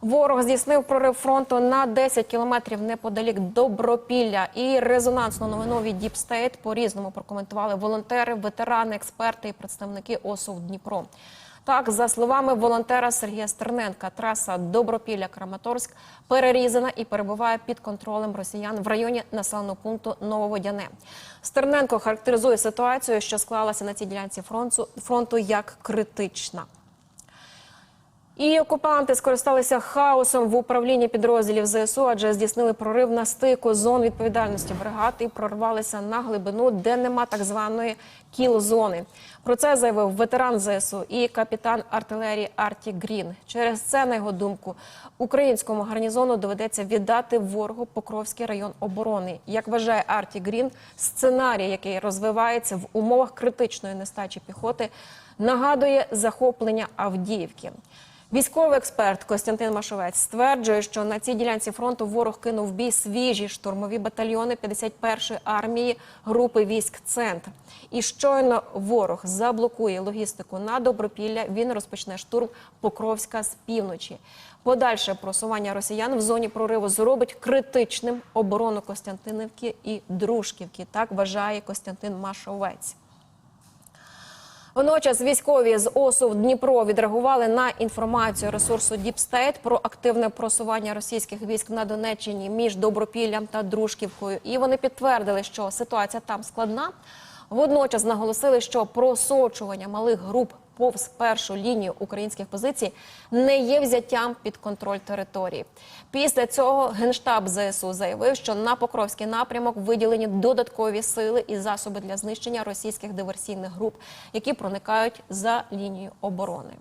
Ворог здійснив прорив фронту на 10 кілометрів неподалік Добропілля. І резонансну новину від Deep State по-різному прокоментували волонтери, ветерани, експерти і представники ОСУ Дніпро. Так, за словами волонтера Сергія Стерненка, траса Добропілля-Краматорськ перерізана і перебуває під контролем росіян в районі населеного пункту Нововодяне. Стерненко характеризує ситуацію, що склалася на цій ділянці фронту, фронту як критична. І окупанти скористалися хаосом в управлінні підрозділів ЗСУ, адже здійснили прорив на стику зон відповідальності бригад і прорвалися на глибину, де нема так званої кіл-зони. Про це заявив ветеран ЗСУ і капітан артилерії Арті Грін. Через це, на його думку, українському гарнізону доведеться віддати ворогу Покровський район оборони. Як вважає Арті Грін, сценарій, який розвивається в умовах критичної нестачі піхоти, нагадує захоплення Авдіївки. Військовий експерт Костянтин Машовець стверджує, що на цій ділянці фронту ворог кинув бій свіжі штурмові батальйони 51-ї армії групи військ Центр. І щойно ворог заблокує логістику на Добропілля. Він розпочне штурм Покровська з півночі. Подальше просування росіян в зоні прориву зробить критичним оборону Костянтинівки і Дружківки. Так вважає Костянтин Машовець. Водночас військові з ОСУ в Дніпро відреагували на інформацію ресурсу State про активне просування російських військ на Донеччині між Добропіллям та Дружківкою. І вони підтвердили, що ситуація там складна. Водночас наголосили, що просочування малих груп повз першу лінію українських позицій не є взяттям під контроль території. Після цього генштаб ЗСУ заявив, що на Покровський напрямок виділені додаткові сили і засоби для знищення російських диверсійних груп, які проникають за лінію оборони.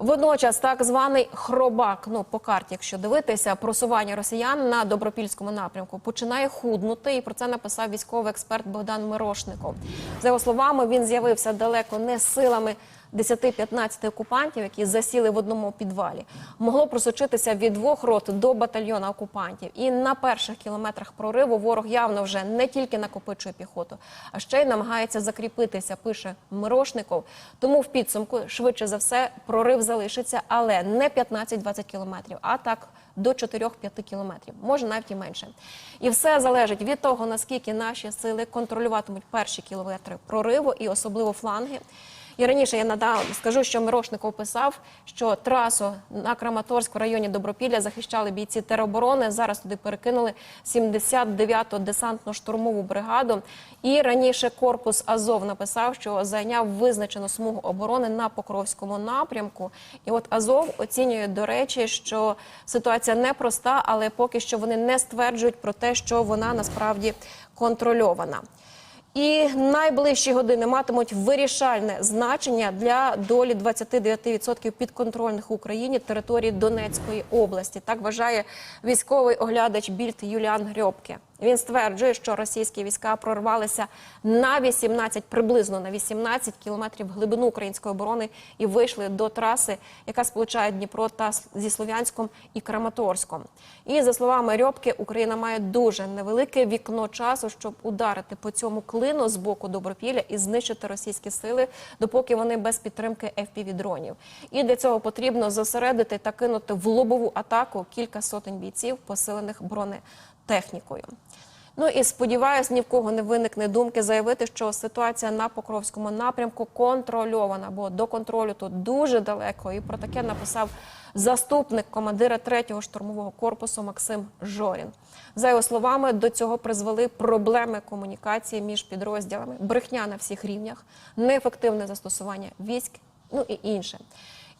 Водночас, так званий хробак, ну по карті, якщо дивитися, просування росіян на добропільському напрямку починає худнути, і про це написав військовий експерт Богдан Мирошников. За його словами, він з'явився далеко не силами 10-15 окупантів, які засіли в одному підвалі. Могло просочитися від двох рот до батальйона окупантів. І на перших кілометрах прориву ворог явно вже не тільки накопичує піхоту, а ще й намагається закріпитися. Пише Мирошников. Тому в підсумку швидше за все прорив залишиться, але не 15-20 кілометрів, а так до 4-5 кілометрів, може навіть і менше. І все залежить від того, наскільки наші сили контролюватимуть перші кілометри прориву і особливо фланги. І раніше я надав скажу, що Мирошников писав, що трасу на Краматорськ в районі Добропілля захищали бійці тероборони. Зараз туди перекинули 79-ту десантно-штурмову бригаду. І раніше корпус Азов написав, що зайняв визначену смугу оборони на Покровському напрямку. І от Азов оцінює до речі, що ситуація непроста, але поки що вони не стверджують про те, що вона насправді контрольована. І найближчі години матимуть вирішальне значення для долі 29% підконтрольних Україні території Донецької області. Так вважає військовий оглядач Більд Юліан Грьобке. Він стверджує, що російські війська прорвалися на 18, приблизно на 18 кілометрів глибину української оборони і вийшли до траси, яка сполучає Дніпро та зі Слов'янськом і Краматорськом. І за словами Рьобки, Україна має дуже невелике вікно часу, щоб ударити по цьому клину з боку Добропілля і знищити російські сили, допоки вони без підтримки FPV-дронів. І для цього потрібно зосередити та кинути в лобову атаку кілька сотень бійців, посилених бронетехнікою. Ну і сподіваюсь, ні в кого не виникне думки заявити, що ситуація на Покровському напрямку контрольована, бо до контролю тут дуже далеко. І про таке написав заступник командира 3-го штурмового корпусу Максим Жорін. За його словами, до цього призвели проблеми комунікації між підрозділами, брехня на всіх рівнях, неефективне застосування військ, ну і інше.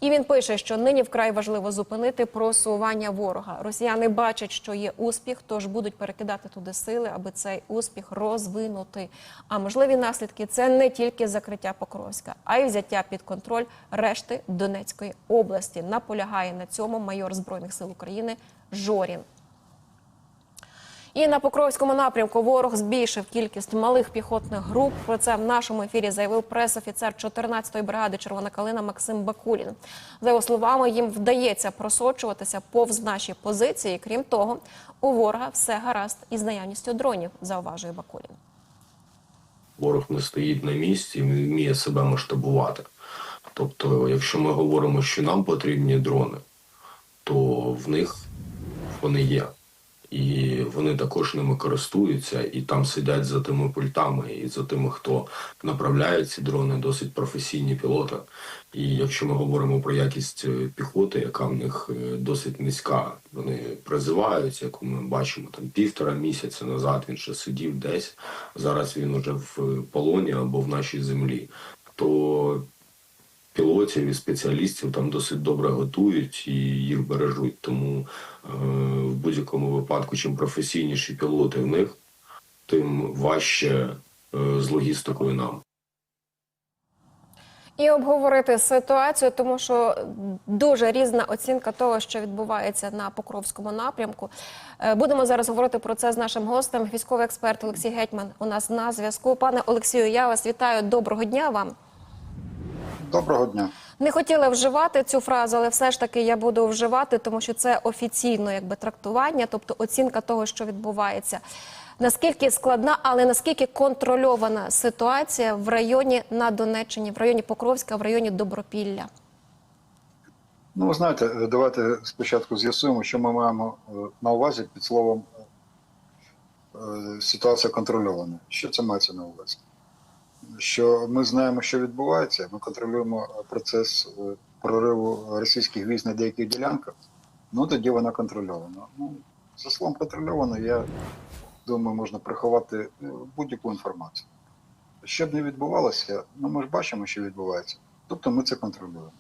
І він пише, що нині вкрай важливо зупинити просування ворога. Росіяни бачать, що є успіх, тож будуть перекидати туди сили, аби цей успіх розвинути. А можливі наслідки це не тільки закриття Покровська, а й взяття під контроль решти Донецької області. Наполягає на цьому майор збройних сил України Жорін. І на Покровському напрямку ворог збільшив кількість малих піхотних груп. Про це в нашому ефірі заявив прес-офіцер 14-ї бригади Червона калина Максим Бакулін. За його словами, їм вдається просочуватися повз наші позиції. Крім того, у ворога все гаразд із наявністю дронів, зауважує Бакулін. Ворог не стоїть на місці, він вміє себе масштабувати. Тобто, якщо ми говоримо, що нам потрібні дрони, то в них вони є. І вони також ними користуються, і там сидять за тими пультами, і за тими, хто направляє ці дрони, досить професійні пілоти. І якщо ми говоримо про якість е, піхоти, яка в них е, досить низька, вони призиваються, як ми бачимо, там півтора місяця назад він ще сидів десь. Зараз він уже в е, полоні або в нашій землі. То пілотів і спеціалістів там досить добре готують і їх бережуть. Тому е, в будь-якому випадку, чим професійніші пілоти в них, тим важче е, з логістикою нам. І обговорити ситуацію, тому що дуже різна оцінка того, що відбувається на Покровському напрямку. Е, Будемо зараз говорити про це з нашим гостем, військовий експерт Олексій Гетьман. У нас на зв'язку. Пане Олексію, я вас вітаю. Доброго дня вам. Доброго дня. Не хотіла вживати цю фразу, але все ж таки я буду вживати, тому що це офіційно якби трактування, тобто оцінка того, що відбувається. Наскільки складна, але наскільки контрольована ситуація в районі на Донеччині, в районі Покровська, в районі Добропілля? Ну, ви знаєте, давайте спочатку з'ясуємо, що ми маємо е, на увазі під словом е, ситуація контрольована. Що це мається на увазі? Що ми знаємо, що відбувається, ми контролюємо процес е, прориву російських військ на деяких ділянках, ну тоді вона контрольована. Ну, за словом контрольована, я думаю, можна приховати е, будь-яку інформацію. Що б не відбувалося, ну ми ж бачимо, що відбувається. Тобто ми це контролюємо.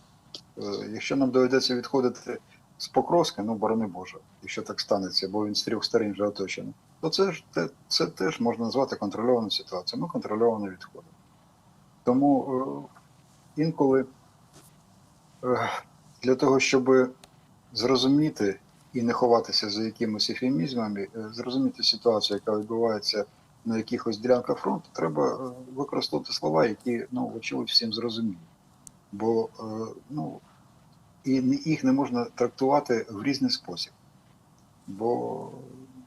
Е, Якщо нам доведеться відходити з Покровська, ну борони Боже, якщо так станеться, бо він з трьох сторін вже оточений, то це ж те, це теж можна назвати контрольованою ситуацією. Ми контрольовано відходимо. Тому е, інколи е, для того, щоб зрозуміти і не ховатися за якимись ефемізмами, е, зрозуміти ситуацію, яка відбувається на якихось ділянках фронту, треба використовувати слова, які ну, вочевидь всім зрозумілі бо ну, і їх не можна трактувати в різний спосіб. Бо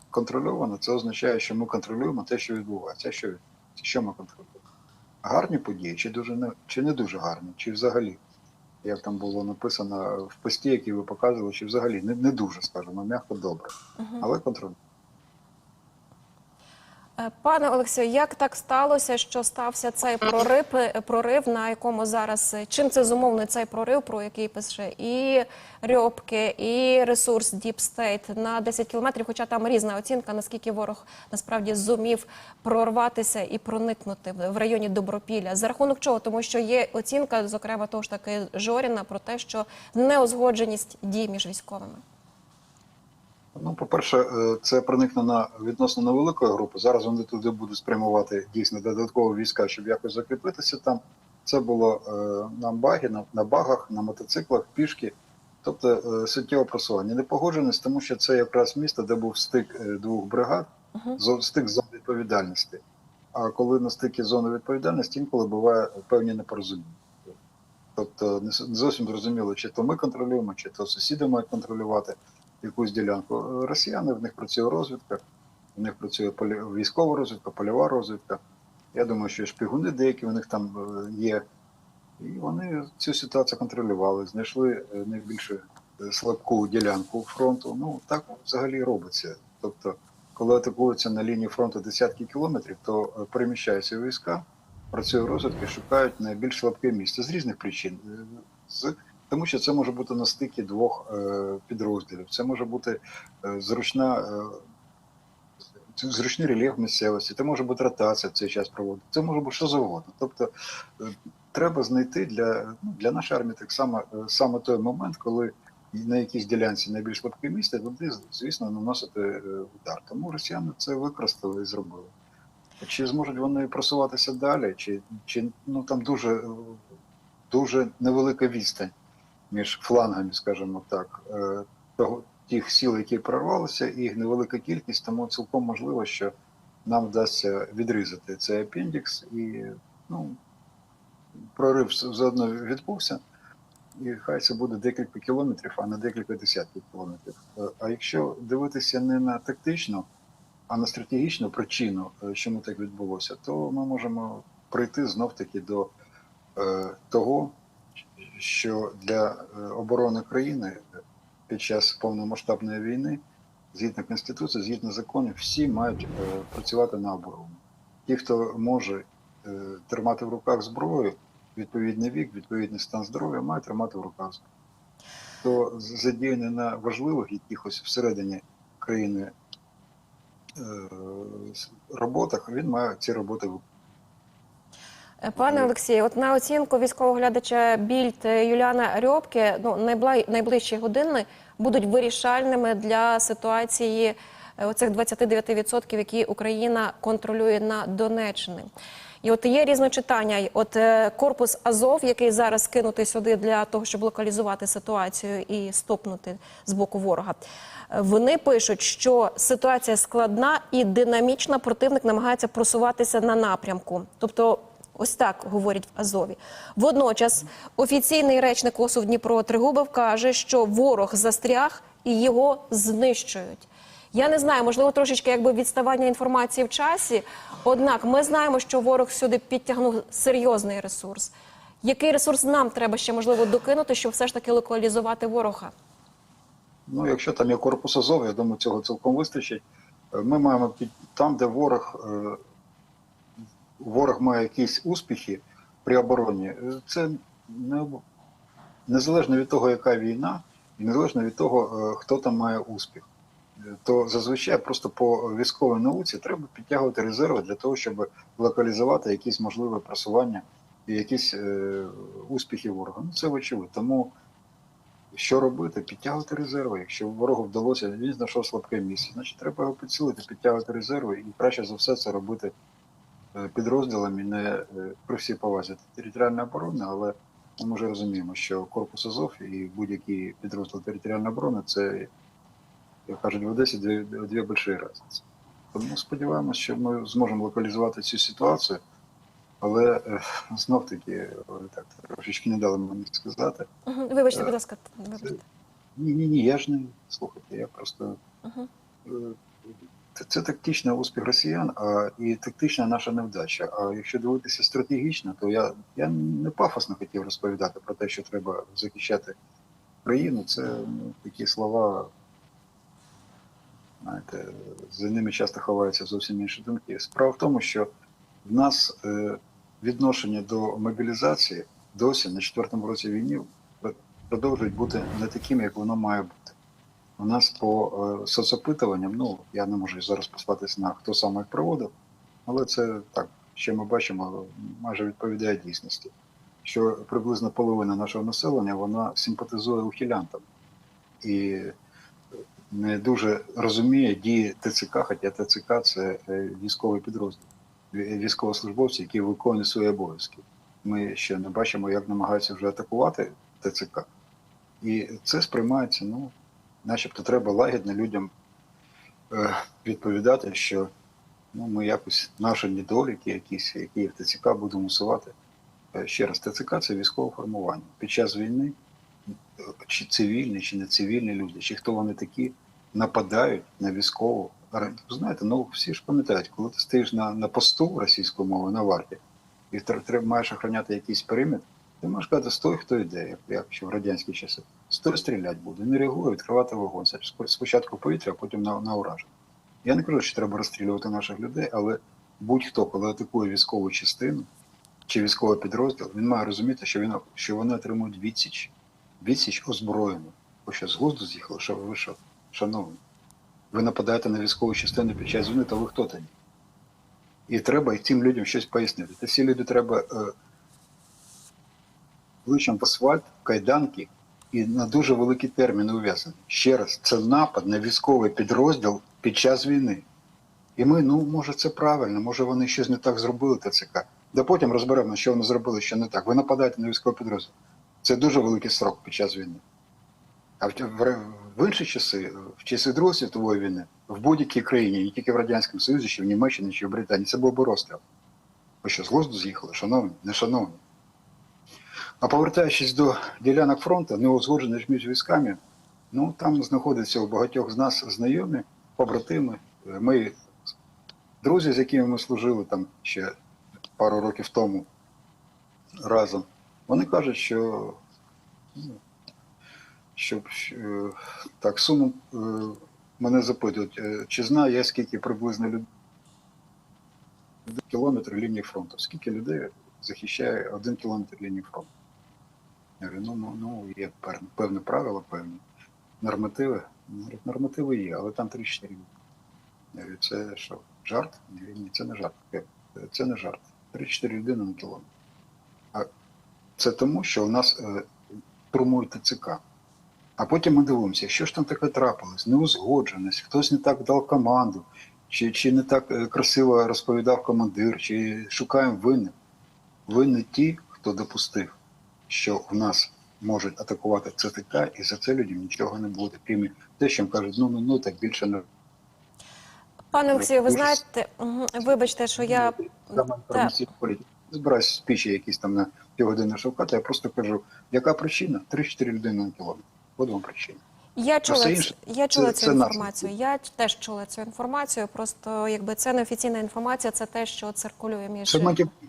контрольовано це означає, що ми контролюємо те, що відбувається. Що, що ми контролюємо? Гарні події, чи дуже не, чи не дуже гарні, чи взагалі, як там було написано в пості, який ви показували, чи взагалі не, не дуже, скажімо, м'яко добре, але контролюємо. Е, Пане Олексію, як так сталося, що стався цей прорив, е, прорив, на якому зараз е, чим це зумовлений цей прорив, про який пише і Рьобки, і ресурс Deep State на 10 кілометрів, хоча там різна оцінка, наскільки ворог насправді зумів прорватися і проникнути в районі Добропілля. За рахунок чого? Тому що є оцінка, зокрема того ж таки Жоріна, про те, що неузгодженість дій між військовими. Ну, по-перше, е, це проникнена відносно невеликої групи. Зараз вони туди будуть спрямувати дійсно додаткові війська, щоб якось закріпитися там. Це було е, на багі, на, на багах, на мотоциклах, пішки, тобто е, суттєве просування. Непогодженість, тому що це якраз місто, де був стик двох бригад, зо- стик зон відповідальності. А коли на стикі зони відповідальності, інколи буває певні непорозуміння. Тобто не зовсім зрозуміло, чи то ми контролюємо, чи то сусіди мають контролювати якусь ділянку. Росіяни в них працює розвідка, в них працює полі... військова розвідка, польова розвідка. Я думаю, що шпигуни деякі в них там е, є. І вони цю ситуацію контролювали, знайшли е, найбільш е, слабку ділянку фронту. Ну так взагалі робиться. Тобто, коли атакуються на лінії фронту десятки кілометрів, то переміщаються війська, працює розвідка, шукають найбільш слабке місце з різних причин. З тому що це може бути на стикі двох е, підрозділів. Це може бути е, зручна, е, зручний рельєф місцевості, це може бути ротація в цей час проводити, це може бути що завгодно. Тобто треба знайти для, ну, для нашої армії так само саме той момент, коли на якійсь ділянці найбільш слабке місце, туди, звісно, наносити удар. Тому росіяни це використали і зробили. Чи зможуть вони просуватися далі, чи, чи ну там дуже, дуже невелика відстань між флангами, скажімо так, е, того тих сіл, які прорвалися, їх невелика кількість, тому цілком можливо, що нам вдасться відрізати цей апендікс і ну, прорив заодно відбувся. І хай це буде декілька кілометрів, а не декілька десятків кілометрів. Е, А якщо дивитися не на тактичну, а на стратегічну причину, е, чому так відбулося, то ми можемо прийти знов таки до е, того, що для е, оборони країни під час повномасштабної війни, згідно Конституції, згідно законів, всі мають е, працювати на оборону. Ті, хто може е, тримати в руках зброю, відповідний вік, відповідний стан здоров'я, мають тримати в руках зброю. Хто з- задіяний на важливих якихось всередині країни е, роботах, він має ці роботи виконувати. Пане Олексію, от на оцінку військового глядача Більд Юліана Рьобки, ну найближчі години будуть вирішальними для ситуації е, оцих 29%, які Україна контролює на Донеччині. І от є різночитання. От е, корпус Азов, який зараз кинутий сюди для того, щоб локалізувати ситуацію і стопнути з боку ворога. е, Вони пишуть, що ситуація складна і динамічна. Противник намагається просуватися на напрямку. Тобто, ось так говорять в Азові. Водночас офіційний речник ОСУ Дніпро Тригубов каже, що ворог застряг і його знищують. Я не знаю, можливо, трошечки якби відставання інформації в часі. Однак ми знаємо, що ворог сюди підтягнув серйозний ресурс. Який ресурс нам треба ще можливо докинути, щоб все ж таки локалізувати ворога? Ну, якщо там є корпус Азов, я думаю, цього цілком вистачить. Е, Ми маємо під там, де ворог, е, ворог має якісь успіхи при обороні, е, це не незалежно від того, яка війна, і незалежно від того, е, хто там має успіх. Е, То зазвичай просто по військовій науці треба підтягувати резерви для того, щоб локалізувати якісь можливе просування і якісь е, успіхи ворога. Ну це вочевидь. Тому що робити? Підтягувати резерви. Якщо ворогу вдалося, він знайшов слабке місце, значить треба його підсилити, підтягувати резерви, і краще за все це робити підрозділами, не е, при всій повазі територіальної оборони, але ми вже розуміємо, що корпус Азов і будь-який підрозділ територіальної оборони це, як кажуть в Одесі, дві, дві великі різниці. Тому сподіваємося, що ми зможемо локалізувати цю ситуацію, але е, знов таки, так трошечки не дали мені сказати. Вибачте, будь ласка, вибачте. Ні, ні, ні, я ж не слухайте, я просто. Е, Це, тактичний успіх росіян а, і тактична наша невдача. А якщо дивитися стратегічно, то я, я не пафосно хотів розповідати про те, що треба захищати країну. Це ну, такі слова, знаєте, за ними часто ховаються зовсім інші думки. Справа в тому, що в нас е, відношення до мобілізації досі на четвертому році війни продовжують бути не такими, як воно має бути. У нас по е, соцопитуванням, ну я не можу зараз послатися на хто саме їх проводив, але це так, що ми бачимо, майже відповідає дійсності. Що приблизно половина нашого населення вона симпатизує ухилянтам і не дуже розуміє дії ТЦК, хоча ТЦК це е, військовий підрозділ, військовослужбовці, які виконують свої обов'язки. Ми ще не бачимо, як намагаються вже атакувати ТЦК. І це сприймається, ну, начебто треба лагідно людям е, відповідати, що ну, ми якось наші недоліки, якісь, які в ТЦК, будемо усувати. Е, Ще раз, ТЦК це військове формування. Під час війни, чи цивільні, чи не цивільні люди, чи хто вони такі, нападають на військову. Знаєте, ну всі ж пам'ятають, коли ти стоїш на, на посту російської мови на варті, і тр- треба маєш охороняти якийсь периметр, ти можеш сказати, стой, хто йде, як, як ще в радянські часи. Стріляти буде, не реагує, відкривати вогонь. Спочатку повітря, а потім на, на ураження. Я не кажу, що треба розстрілювати наших людей, але будь-хто, коли атакує військову частину чи військовий підрозділ, він має розуміти, що, він, що вони отримують відсіч. Відсіч озброєну. Ви що, з глузду з'їхали? Що ви що, шановні? Ви нападаєте на військову частину під час війни, то ви хто тоді? І треба і цим людям щось пояснити. Та всі люди треба е, влучом в асфальт, кайданки і на дуже великі терміни ув'язані. Ще раз, це напад на військовий підрозділ під час війни. І ми, ну, може, це правильно, може вони щось не так зробили, ТЦК. Да потім розберемо, що вони зробили, що не так. Ви нападаєте на військовий підрозділ. Це дуже великий срок під час війни. А в, в, в інші часи, в часи Другої світової війни, в будь-якій країні, не тільки в Радянському Союзі, чи в Німеччині, чи в Британії, це був би розстріл. Ви що, з глузду з'їхали, шановні, не шановні. А повертаючись до ділянок фронту, неузгоджених між військами, ну там знаходяться у багатьох з нас знайомі, побратими. Ми друзі, з якими ми служили там ще пару років тому разом. Вони кажуть, що ну, щоб е, так сумом е, мене запитують, е, чи знаю я скільки приблизно людей кілометр лінії фронту. Скільки людей захищає один кілометр лінії фронту? Я ну, ну, ну є певне, правило, певні нормативи. Ну, Нормативи є, але там 3-4 люди. Я це що, жарт? Ні, це не жарт. Це не жарт. 3-4 людини на кілометр. А це тому, що у нас е, штурмують ТЦК. А потім ми дивимося, що ж там таке трапилось, неузгодженість, хтось не так дав команду, чи, чи не так е, красиво розповідав командир, чи шукаємо винних. Винні ті, хто допустив, що в нас можуть атакувати ЦТК, і за це людям нічого не буде. Крім те, що їм кажуть, ну ну ну так більше не Пане Олексію, ви знаєте, вибачте, що я політика. Збираюся спічі якісь там на півгодини шукати, я просто кажу, яка причина? 3-4 людини на кілометр. От вам причина. Я чула, інше я чула це- цю це інформацію. Я теж чула цю інформацію. Просто якби це не офіційна інформація, це те, що циркулює між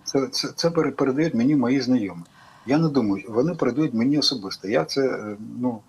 це, це, це передають мені мої знайомі. Я не думаю, вони передають мені особисто. Я це, е, ну,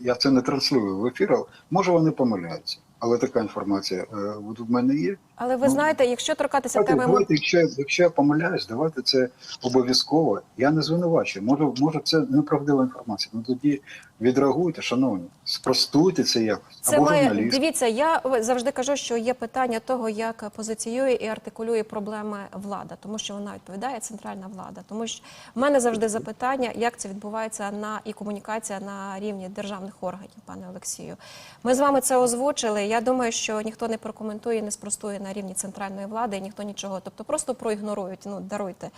я це не транслюю в ефір, але може вони помиляються. Але така інформація е, от в мене є. Але ви Ну, знаєте, якщо торкатися так, теми давайте, якщо, якщо я помиляюсь, давайте це обов'язково. Я не звинувачую. Може, може, це неправдива інформація. Ну тоді відреагуйте, шановні, спростуйте це якось. Це Або має дивіться. Я завжди кажу, що є питання того, як позиціює і артикулює проблеми влада, тому що вона відповідає центральна влада. Тому що в мене завжди запитання, як це відбувається на і комунікація на рівні державних органів, пане Олексію. Ми з вами це озвучили. Я думаю, що ніхто не прокоментує, не спростує на рівні центральної влади, і ніхто нічого, тобто просто проігнорують. Ну даруйте.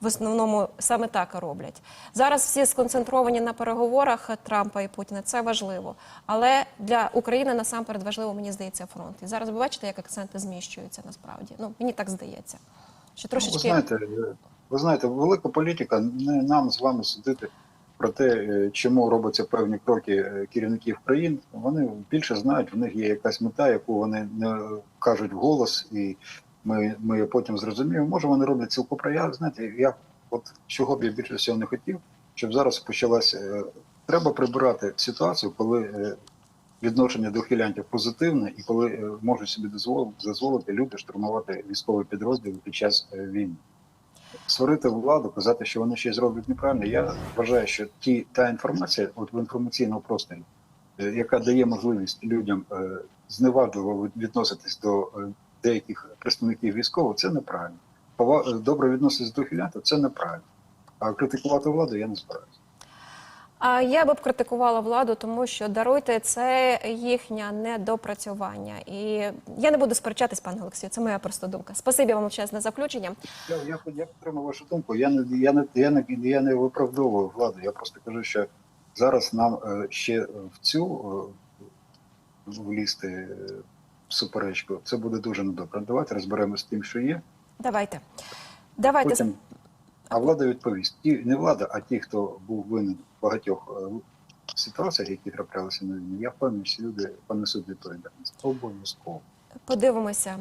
В основному саме так роблять. Зараз всі сконцентровані на переговорах Трампа і Путіна. Це важливо. Але для України насамперед важливо, мені здається, фронт. І зараз ви бачите, як акценти зміщуються насправді. Ну мені так здається. Що Ну, трошечки ви знаєте, е, ви знаєте, велика політика не нам з вами судити про те, е, чому робляться певні кроки е, керівників країн. Вони більше знають, в них є якась мета, яку вони не кажуть вголос, і ми, ми потім зрозуміємо. Може, вони роблять цілком Я знаєте, я от чого б я більше всього не хотів, щоб зараз почалася. Треба прибирати ситуацію, коли е, відношення до хилянтів позитивне, і коли е, можуть собі дозволити, люди штурмувати військові підрозділи під час е, війни. Сварити владу, казати, що вони щось зроблять неправильно. Я вважаю, що ті та інформація, от в інформаційному просторі, яка дає можливість людям зневажливо відноситись до деяких представників військових, це неправильно. Добре відноситись до хилянтів це неправильно. А критикувати владу я не збираюся. А я би б критикувала владу, тому що даруйте це їхнє недопрацювання. І я не буду сперечатись, пане Олексію. Це моя просто думка. Спасибі вам величезне за включення. Я, я, я підтримую вашу думку. Я не, я, не, я, не, я не виправдовую владу. Я просто кажу, що зараз нам е, ще в цю е, влізти е, в суперечку. Це буде дуже недобре. Давайте розберемося з тим, що є. Давайте. Давайте Потім, а влада відповість. Ті, не влада, а ті, хто був винен багатьох е, ситуаціях, які траплялися на війні. Я впевнений, всі люди понесуть відповідальність. Обов'язково. Подивимося.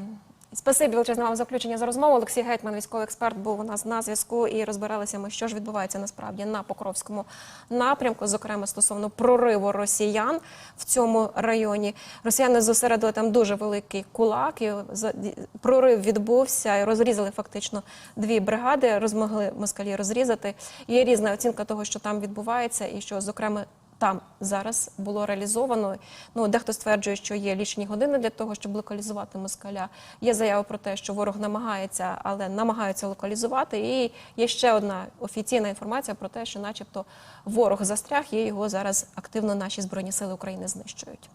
Спасибі величезне вам за за розмову. Олексій Гетьман, військовий експерт, був у нас на зв'язку і розбиралися ми, що ж відбувається насправді на Покровському напрямку, зокрема стосовно прориву росіян в цьому районі. Росіяни зосередили там дуже великий кулак. І прорив відбувся і розрізали фактично дві бригади. Розмогли москалі розрізати. Є різна оцінка того, що там відбувається, і що зокрема. Там зараз було реалізовано. Ну дехто стверджує, що є лічені години для того, щоб локалізувати москаля. Є заява про те, що ворог намагається, але намагаються локалізувати. І є ще одна офіційна інформація про те, що, начебто, ворог застряг, і його зараз активно наші збройні сили України знищують.